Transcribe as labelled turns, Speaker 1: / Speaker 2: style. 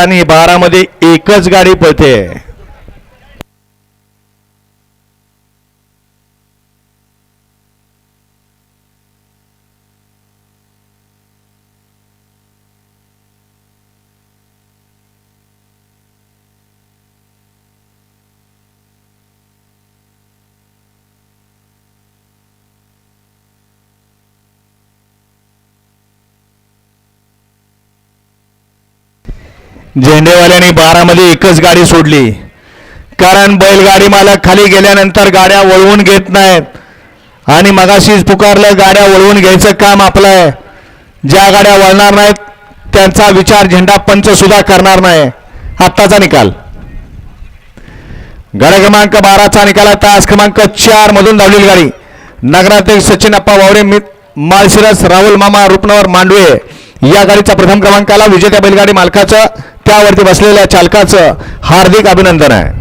Speaker 1: आणि बारामध्ये एकच गाडी पळते. झेंडेवाल्यांनी बारामध्ये एकच गाडी सोडली. कारण बैलगाडी मालक खाली गेल्यानंतर गाड्या वळवून घेत नाहीत. आणि मगाशीच पुकारलं गाड्या वळवून घ्यायचं काम आपलं आहे. ज्या गाड्या वळणार नाहीत त्यांचा विचार झेंडा पंच सुद्धा करणार नाही. आत्ताचा निकाल. गाड्या क्रमांक बाराचा निकाल तास क्रमांक चार मधून धावलेली गाडी. नगराध्यक्ष सचिन अप्पा वावरे मित माळशिरस राहुल मामा रुपनवर मांडवे. या गाडीचा प्रथम क्रमांकाला विजेत्या बैलगाडी मालकाचं त्यावरती बसलेल्या चालकाचं हार्दिक अभिनंदन आहे.